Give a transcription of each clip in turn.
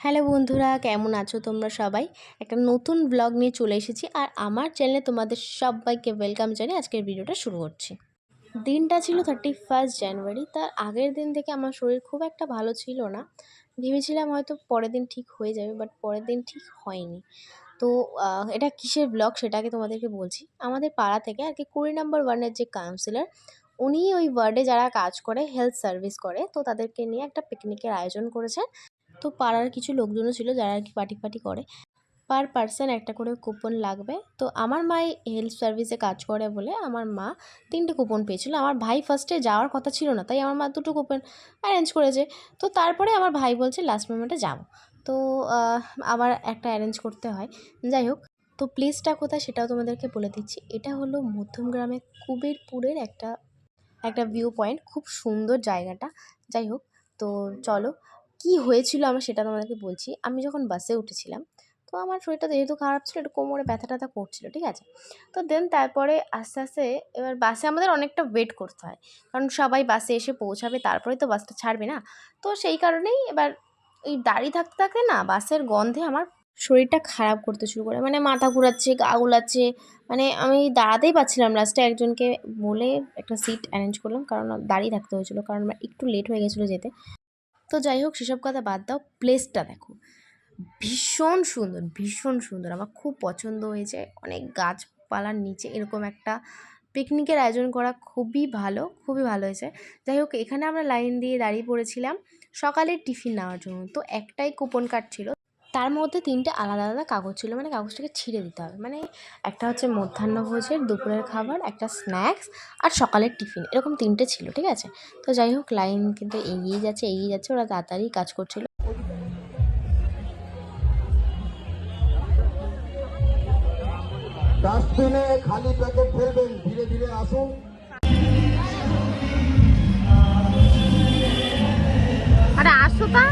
Hello বন্ধুরা, কেমন আছো তোমরা সবাই? একটা নতুন ব্লগ নিয়ে চলে এসেছি আর আমার চ্যানেলে তোমাদের সবাইকে ওয়েলকাম জানিয়ে আজকের ভিডিওটা শুরু করছি। দিনটা ছিল থার্টি ফার্স্ট জানুয়ারি তার আগের দিন থেকে আমার শরীর খুব একটা ভালো ছিল না। ভেবেছিলাম হয়তো পরের দিন ঠিক হয়ে যাবে বাট পরের দিন ঠিক হয়নি। তো এটা কিসের ব্লগ সেটাকে তোমাদেরকে বলছি। আমাদের পাড়া থেকে আর কি কুড়ি নম্বর ওয়ার্ডের যে কাউন্সিলর উনি ওই ওয়ার্ডে যারা কাজ করে হেলথ সার্ভিস করে, তো তাদেরকে নিয়ে একটা পিকনিকের আয়োজন করেছেন। তো পাড়ার কিছু লোকজনও ছিল যারা আর কি পার্টি ফার্টি করে। পার পার্সন একটা করে কুপন লাগবে। তো আমার মা হেলথ সার্ভিসে কাজ করে বলে আমার মা তিনটে কুপন পেয়েছিল। আমার ভাই ফার্স্টে যাওয়ার কথা ছিল না, তাই আমার মা দুটো কুপন অ্যারেঞ্জ করেছে। তো তারপরে আমার ভাই বলছে লাস্ট মোমেন্টে যাব। তো আবার একটা অ্যারেঞ্জ করতে হয়। যাই হোক, তো প্লেসটা কোথায় সেটাও তোমাদেরকে বলে দিচ্ছি। এটা হলো মধ্যমগ্রামে কুবেরপুরের একটা একটা ভিউ পয়েন্ট খুব সুন্দর জায়গাটা। যাই হোক, তো চলো কি হয়েছিল আমার সেটা তোমাদেরকে বলছি। আমি যখন বাসে উঠেছিলাম, তো আমার শরীরটা যেহেতু খারাপ ছিল, একটু কোমরে ব্যথা ট্যাথা করছিল, ঠিক আছে? তো দেন তারপরে আস্তে আস্তে এবার বাসে আমাদের অনেকটা ওয়েট করতে হয়। কারণ সবাই বাসে এসে পৌঁছাবে তারপরে তো বাসটা ছাড়বে না। তো সেই কারণেই এবার এই দাঁড়িয়ে থাকতে থাকতে না বাসের গন্ধে আমার শরীরটা খারাপ করতে শুরু করে। মানে মাথা ঘুরাচ্ছে, গা গুলাচ্ছে মানে আমি দাঁড়াতেই পারছিলাম লাস্টে একজনকে বলে একটা সিট অ্যারেঞ্জ করলাম, কারণ দাঁড়িয়ে থাকতে হয়েছিল, কারণ আমার একটু লেট হয়ে গেছিল যেতে। তো যাই হোক, সেসব কথা বাদ দাও। প্লেসটা দেখো। ভীষণ সুন্দর ভীষণ সুন্দর। আমার খুব পছন্দ হয়েছে। অনেক গাছপালার নিচে এরকম একটা পিকনিকের আয়োজন করা খুবই ভালো খুবই ভালো হয়েছে। যাই হোক, এখানে আমরা লাইন দিয়ে দাঁড়িয়ে পড়েছিলাম। সকালের টিফিন নেওয়ার জন্য। তো একটাই কুপন কার্ড ছিল। তার মধ্যে তিনটে আলাদা আলাদা কাগজ ছিল মানে কাগজটাকে ছিঁড়ে দিতে হবে। মানে একটা হচ্ছে মধ্যাহ্নভোজের দুপুরের খাবার একটা স্ন্যাক্স আর সকালের টিফিন এরকম তিনটে ছিল ঠিক আছে? তো যাই হোক লাইন কিন্তু এগিয়ে যাচ্ছে এগিয়ে যাচ্ছে ওরা তাড়াতাড়ি কাজ করছিল। ডাস্টবিনে খালি প্যাকেট ফেলবেন ধীরে ধীরে আসুন। আরে আসো তা।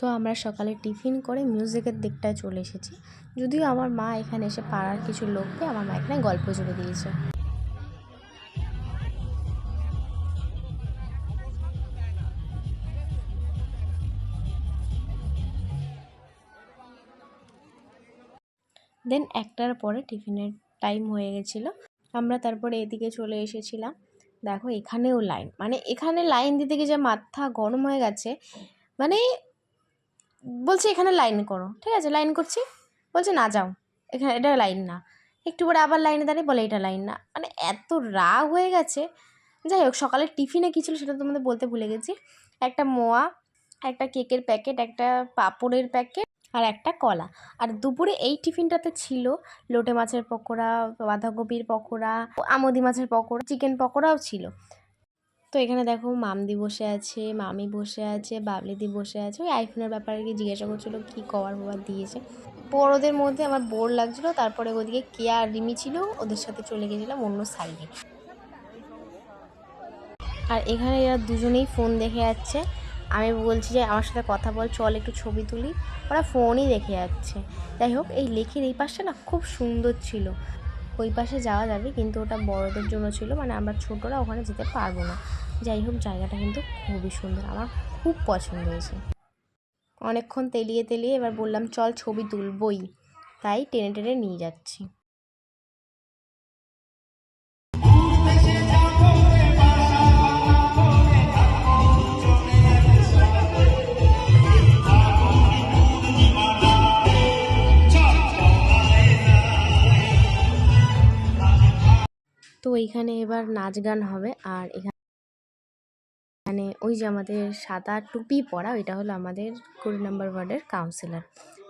তো আমরা সকালে টিফিন করে মিউজিকের দিকটায় চলে এসেছি। যদিও আমার মা এখানে এসে পাড়ার কিছু লোককে আমার মা এখানে গল্প জুড়ে দিয়েছে। দেন একটার পরে টিফিনের টাইম হয়ে গেছিল। আমরা তারপরে এদিকে চলে এসেছিলাম। দেখো এখানেও লাইন মানে এখানে লাইন দিতে গিয়ে যে মাথা গরম হয়ে গেছে মানে বলছে, এখানে লাইন করো। ঠিক আছে, লাইন করছি। বলছে, না, যাও। এখানে এটা লাইন না। একটু পরে আবার লাইনে দাঁড়িয়ে বলে, এটা লাইন না। মানে এত রাগ হয়ে গেছে। যাই হোক সকালে টিফিনে কী ছিল সেটা তোমাদের বলতে ভুলে গেছি। একটা মোয়া, একটা কেকের প্যাকেট, একটা পাঁপড়ের প্যাকেট আর একটা কলা। আর দুপুরে এই টিফিনটাতে ছিল লোটে মাছের পকোড়া, বাঁধাকপির পকোড়া, আমদি মাছের পকোড়া, চিকেন পকোড়াও ছিল। তো এখানে দেখো মামদি বসে আছে, মামি বসে আছে, বাবলিদি বসে আছে। ওই আইফোনের ব্যাপারে কি জিজ্ঞাসা করছিল, কী কভার ফভার দিয়েছে। বড়োদের মধ্যে আমার বোর লাগছিল, তারপরে ওদিকে কেয়া আর রিমি ছিল, ওদের সাথে চলে গেছিলাম অন্য সাইডে। আর এখানে এরা দুজনেই ফোন দেখে যাচ্ছে। আমি বলছি যে, আমার সাথে কথা বল, চল একটু ছবি তুলি। ওরা ফোনই দেখে যাচ্ছে। যাই হোক, এই লেকের এই পাশটা না খুব সুন্দর ছিল। ওই পাশে যাওয়া যাবে, কিন্তু ওটা বড়দের জন্য ছিল মানে আমরা ছোটরা ওখানে যেতে পারব না। যাই হোক, জায়গাটা কিন্তু খুবই সুন্দর, আমার খুব পছন্দ হয়েছে। অনেকক্ষণ তেলিয়ে তেলিয়ে এবার বললাম, চল ছবি তুলবই। তাই টেনে টেনে নিয়ে যাচ্ছি। তো এইখানে এবার নাচ গান হবে। আর এখানে মানে ওই যে আমাদের সাদা টুপি পরা, ওইটা হলো আমাদের কুড়ি নম্বর ওয়ার্ডের কাউন্সিলর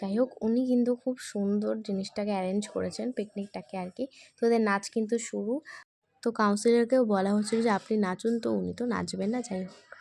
যাই হোক, উনি কিন্তু খুব সুন্দর জিনিসটাকে অ্যারেঞ্জ করেছেন পিকনিকটাকে আর কি। তো ওদের নাচ কিন্তু শুরু। তো কাউন্সিলরকেও বলা হচ্ছিল যে, আপনি নাচুন। তো উনি তো নাচবেন না, যাই হোক।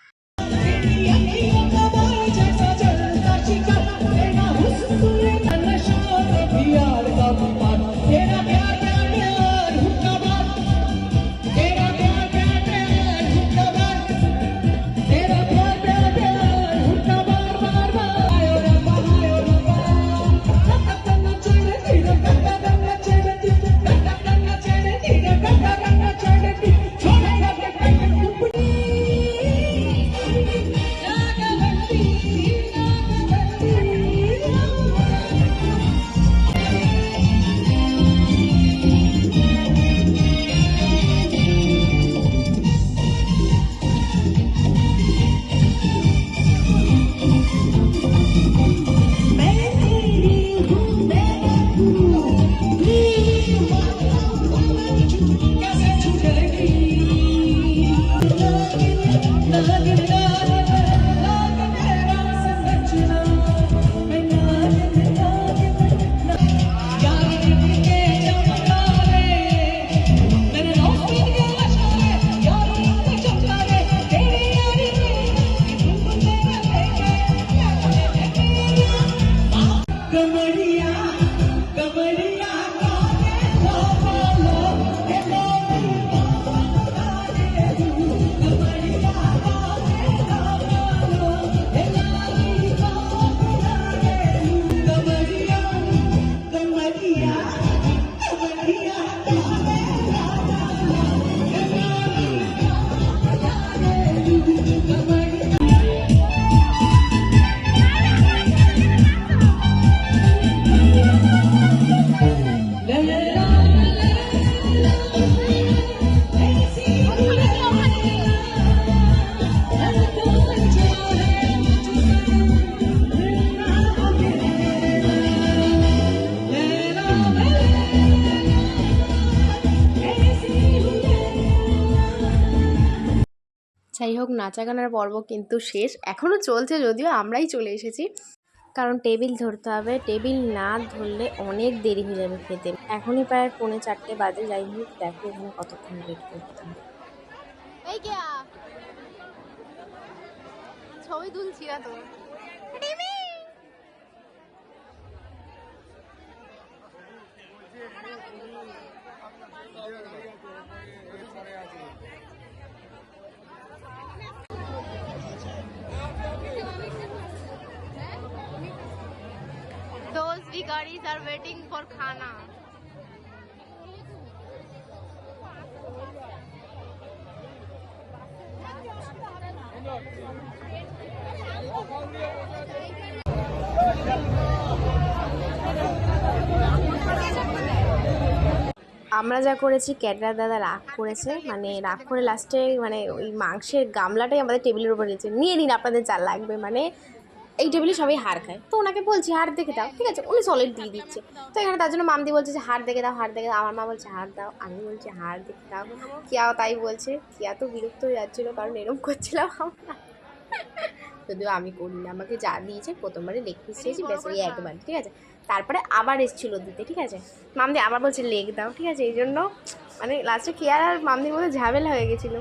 যাই হোক নাচা গানার পর্ব কিন্তু শেষ। এখনও চলছে যদিও আমরাই চলে এসেছি। কারণ টেবিল ধরতে হবে। টেবিল না ধরলে অনেক দেরি হয়ে যাবে খেতে। এখনই প্রায় পৌনে চারটে বাজে। যাই হোক, দেখো এখানে কতক্ষণ ওয়েট করতে হবে। ছবি তুলছি না তো। Those are waiting for khana. আমরা যা করেছি, ক্যাটরা দাদা রাগ করেছে মানে রাগ করে লাস্টে মানে ওই মাংসের গামলাটাই আমাদের টেবিলের উপর দিয়েছে নিয়ে নিন, আপনাদের যা লাগবে মানে এই টেবিলে সবাই হার খায়। তো ওনাকে বলছি, হার দেখে দাও। ঠিক আছে, উনি সলিড দিয়ে দিচ্ছে। তো এখানে তার জন্য মামদি বলছে যে, হার দেখে দাও, হার দেখে দাও। আমার মা বলছে, হার দাও। আমি বলছি, হার দেখে দাও। কিয়াও তাই বলছে, কিয়া তো বিরক্ত হয়ে যাচ্ছিল, কারণ এরম করছিলাম আমরা। যদিও আমি করি না আমাকে যা দিয়েছে প্রথমবারে লেগ পিস চেয়েছি ব্যাস ওই একবার, ঠিক আছে? তারপরে আবার এসেছিল দিতে ঠিক আছে? মামদি আবার বলছে, লেগ দাও। ঠিক আছে, এই জন্য মানে লাস্টে কেয়ার আর মামদির মধ্যে ঝামেলা হয়ে গেছিল।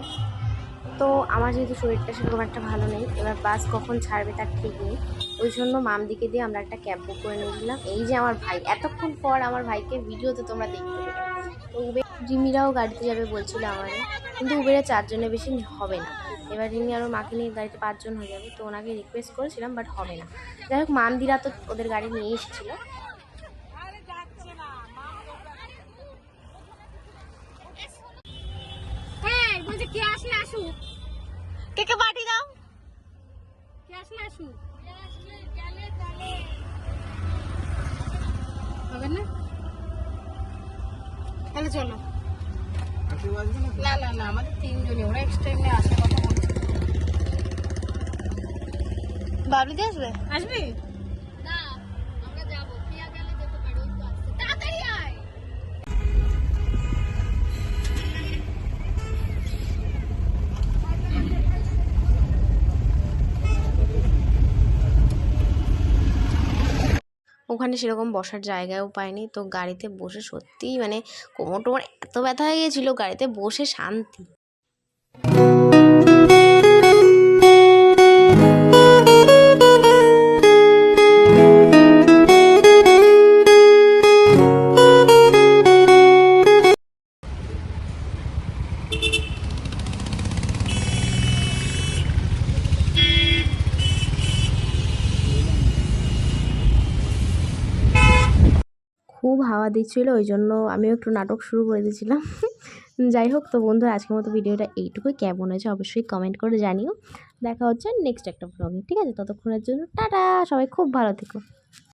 তো আমার যেহেতু শরীরটা সেরকম একটা ভালো নেই, এবার বাস কখন ছাড়বে তার ঠিক নেই। ওই জন্য মামদিকে দিয়ে আমরা একটা ক্যাব বুক করে নিয়েছিলাম এই যে আমার ভাই এতক্ষণ পর আমার ভাইকে ভিডিওতে তোমরা দেখতে পেলে। তো উবের রিমিরাও গাড়িতে যাবে বলছিল আমার কিন্তু উবেরে চারজনের বেশি হবে না। এবার রিমি আরও মাকে নিয়ে গাড়িতে পাঁচজন হয়ে যাবে তো ওনাকে রিকোয়েস্ট করেছিলাম বাট হবে না। যাই হোক মামদিরা তো ওদের গাড়ি নিয়ে এসেছিল। হ্যাঁ কে আসলে আসুক? কে কে পার্টি দাও? কে আসলে আসুক? হবে না? তাহলে চলো। না না না আমাদের তিনজনই ওরা এক্সট্রা এমনি আসে কথা বলছে। বাবলিতে আসবে? আসবি? ওখানে সেরকম বসার জায়গাও পায়নি তো গাড়িতে বসে সত্যিই মানে কোমর টোমর এত ব্যথা হয়ে গেছিল গাড়িতে বসে শান্তি। খুব হাওয়া দিচ্ছিল, ওই জন্য আমিও একটু নাটক শুরু করে দিয়েছিলাম। যাই হোক, তো বন্ধুরা আজকের মতো ভিডিওটা এইটুকুই। কেমন হয়েছে অবশ্যই কমেন্ট করে জানিও। দেখা হচ্ছে নেক্সট একটা ব্লগে ঠিক আছে? ততক্ষণের জন্য টাটা, সবাই খুব ভালো থেকো।